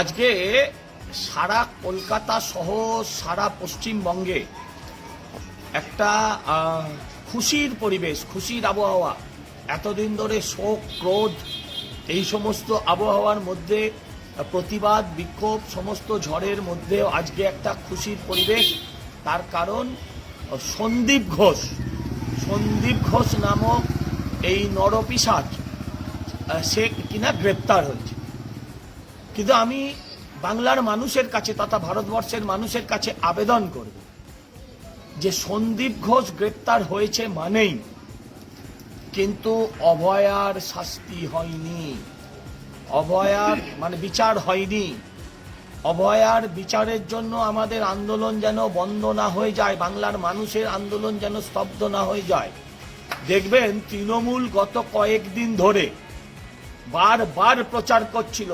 আজকে সারা কলকাতা সহ সারা পশ্চিমবঙ্গে একটা খুশির পরিবেশ, খুশির আবহাওয়া, এতদিন ধরে শোক, ক্রোধ, এই সমস্ত আবহাওয়ার মধ্যে, প্রতিবাদ, বিক্ষোভ, সমস্ত ঝড়ের মধ্যেও আজকে একটা খুশির পরিবেশ। তার কারণ, সন্দীপ ঘোষ। সন্দীপ ঘোষ নামক এই নরপিসাজ সে কিনা গ্রেপ্তার হয়েছে। কিন্তু আমি বাংলার মানুষের কাছে তথা ভারতবর্ষের মানুষের কাছে আবেদন করব যে সন্দীপ ঘোষ গ্রেপ্তার হয়েছে মানেই, কিন্তু অভয়ার শাস্তি হয়নি। অভয়ার মানে বিচার হয়নি। অভয়ার বিচারের জন্য আমাদের আন্দোলন যেন বন্ধ না হয়ে যায়, বাংলার মানুষের আন্দোলন যেন স্তব্ধ না হয়ে যায়। দেখবেন, তৃণমূল গত কয়েকদিন ধরে বারবার প্রচার করছিল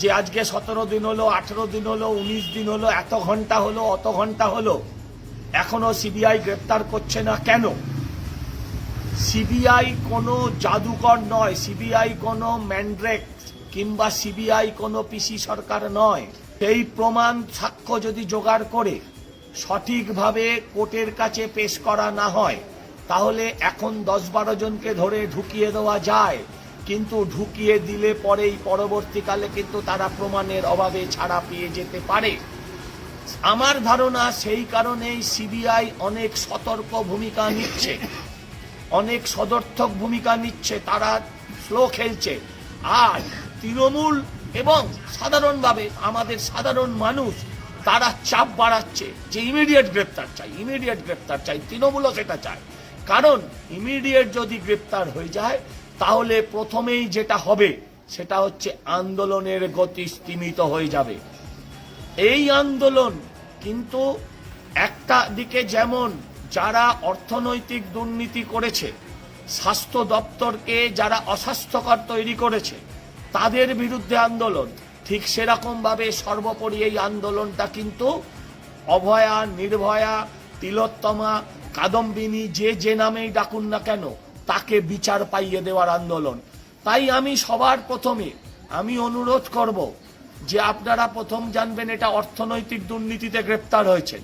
যে আজকে সতেরো দিন হলো, আঠেরো দিন হলো, উনিশ দিন হলো, এত ঘণ্টা হলো, অত ঘণ্টা হলো, এখনও সিবিআই গ্রেপ্তার করছে না কেন? সিবিআই কোনো জাদুকর নয়, সিবিআই কোনো ম্যান্ড্রেক কিংবা সিবিআই কোনো পিসি সরকার নয়। সেই প্রমাণ সাক্ষ্য যদি জোগাড় করে সঠিকভাবে কোর্টের কাছে পেশ করা না হয়, তাহলে এখন দশ বারো জনকে ধরে ঢুকিয়ে দেওয়া যায়। কিন্তু ঢুকিয়ে দিলে পরেই পরবর্তীকালে কিন্তু তারা প্রমাণের অভাবে ছাড়া পেয়ে যেতে পারে। আমার ধারণা সেই কারণেই সিবিআই অনেক সতর্ক ভূমিকা নিচ্ছে। অনেক সদর্থক ভূমিকা নিচ্ছে, তারা স্লো খেলছে। আর তৃণমূল এবং সাধারণভাবে আমাদের সাধারণ মানুষ, তারা চাপ বাড়াচ্ছে যে ইমিডিয়েট গ্রেপ্তার চাই, ইমিডিয়েট গ্রেপ্তার চাই, তৃণমূলও সেটা চায়। কারণ ইমিডিয়েট যদি গ্রেপ্তার হয়ে যায় তাহলে প্রথমেই যেটা হবে, সেটা হচ্ছে আন্দোলনের গতি স্তীমিত হয়ে যাবে। এই আন্দোলন কিন্তু একটা দিকে যেমন যারা অর্থনৈতিক দুর্নীতি করেছে, স্বাস্থ্য দপ্তরকে যারা অস্বাস্থ্যকর তৈরি করেছে, তাদের বিরুদ্ধে আন্দোলন, ঠিক সেরকম ভাবে সর্বোপরি এই আন্দোলনটা কিন্তু অভয়া, নির্ভয়া, তিলোত্তমা, কাদম্বিনী, যে যে নামেই ডাকুন না কেন তাকে বিচার পাইয়ে দেওয়ার আন্দোলন। তাই আমি সবার প্রথমে আমি অনুরোধ করব যে আপনারা প্রথম জানবেন এটা অর্থনৈতিক দুর্নীতিতে গ্রেপ্তার হয়েছেন।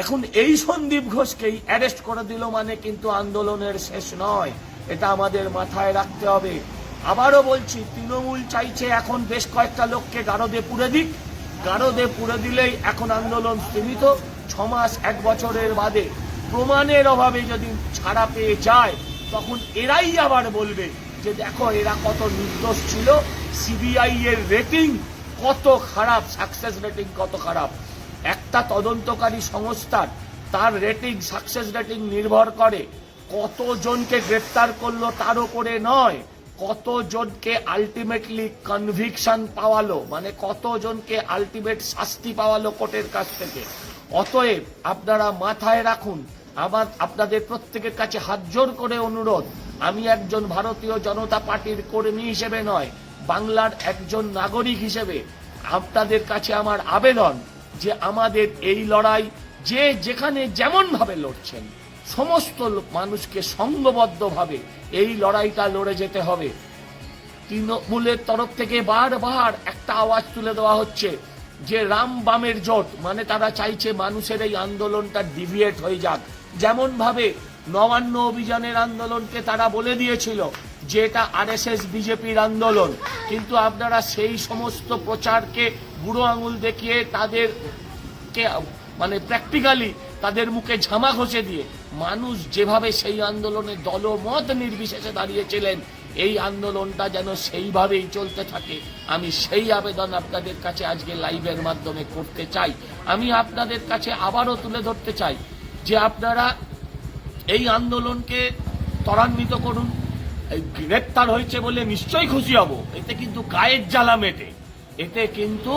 এখন এই সন্দীপ ঘোষকেই অ্যারেস্ট করে দিল মানে কিন্তু আন্দোলনের শেষ নয়। এটা আমাদের মাথায় রাখতে হবে। আবারও বলছি, তৃণমূল চাইছে এখন বেশ কয়েকটা লোককে গারদে পুড়ে দিক। গারদে পুড়ে দিলেই এখন আন্দোলন স্থিমিত ছমাস, এক বছরের বাদে প্রমাণের অভাবে যদি ছাড়া পেয়ে যায় তখন এরাই আবার বলবে যে দেখো, এরা কত নির্দোষ ছিল। সিবিআই এর রেটিং কত খারাপ সাকসেস রেটিং কত খারাপ। একটা তদন্তকারী সংস্থার তার রেটিং সাকসেস রেটিং নির্ভর করে কতজনকে গ্রেপ্তার করল তার উপরে নয়। কতজনকে আলটিমেটলি কনভিকশন পাওয়ালো মানে কতজনকে আলটিমেট শাস্তি পাওয়ালো কোর্টের কাছ থেকে। অতএব আপনারা মাথায় রাখুন আমার আপনাদের প্রত্যেকের কাছে হাত জোর করে অনুরোধ। আমি একজন ভারতীয় জনতা পার্টির কর্মী হিসেবে নয়, বাংলার একজন নাগরিক হিসেবে। আপনাদের কাছে আমার আবেদন যে আমাদের এই লড়াই যে যেখানে যেমন ভাবে লড়ছেন, সমস্ত মানুষকে সংঘবদ্ধভাবে এই লড়াইটা লড়ে যেতে হবে। তৃণমূলের তরফ থেকে বারবার একটা আওয়াজ তুলে দেওয়া হচ্ছে যে রাম বামের জোট মানে তারা চাইছে মানুষের এই আন্দোলনটা ডিভিয়েট হয়ে যাক। যেমন ভাবে নবান্ন অভিযানের আন্দোলনকে তারা বলে দিয়েছিল যে এটা আরএসএস বিজেপির আন্দোলন। কিন্তু আপনারা সেই সমস্ত প্রচারকে বুড়ো আঙুল দেখিয়ে তাদের কে মানে প্র্যাকটিক্যালি তাদের মুখে ঝামা ঘষে দিয়ে মানুষ যেভাবে সেই আন্দোলনে দলমত নির্বিশেষে দাঁড়িয়েছিলেন, এই আন্দোলনটা যেন সেইভাবেই চলতে থাকে। আমি সেই আবেদন আপনাদের কাছে আজকে লাইভের মাধ্যমে করতে চাই। আমি আপনাদের কাছে আবারও তুলে ধরতে চাই যে আপনারা এই আন্দোলনকে ত্বরান্বিত করুন গ্রেপ্তার হয়েছে বলে নিশ্চয়ই খুশি হব। এতে কিন্তু গায়ের জ্বালা মেটে। এতে কিন্তু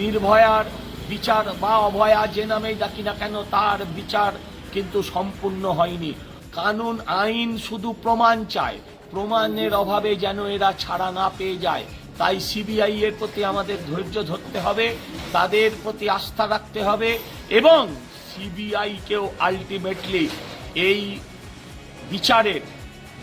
নির্ভয়ার বিচার বা অভয়া যে নামেই ডাকি না কেন, তার বিচার কিন্তু সম্পূর্ণ হয়নি। কানুন, আইন শুধু প্রমাণ চায়। প্রমাণের অভাবে যেন এরা ছাড়া না পেয়ে যায়। তাই সিবিআই এর প্রতি আমাদের ধৈর্য ধরতে হবে, তাদের প্রতি আস্থা রাখতে হবে এবং সিবিআই কেও আলটিমেটলি এই বিচারের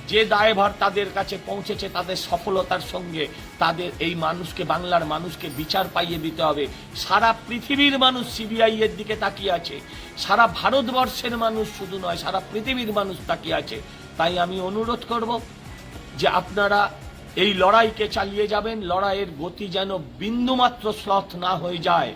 যে দায়ভার তাদের কাছে পৌঁছেছে তাদের সফলতার সঙ্গে তাদের এই মানুষকে, বাংলার মানুষকে বিচার পাইয়ে দিতে হবে। সারা পৃথিবীর মানুষ সিবিআই এর দিকে তাকিয়ে আছে। সারা ভারতবর্ষের মানুষ শুধু নয়, সারা পৃথিবীর মানুষ তাকিয়ে আছে। তাই আমি অনুরোধ করব যে আপনারা এই লড়াইকে চালিয়ে যাবেন। লড়াইয়ের গতি যেন বিন্দুমাত্র শ্লথ না হয়ে যায়।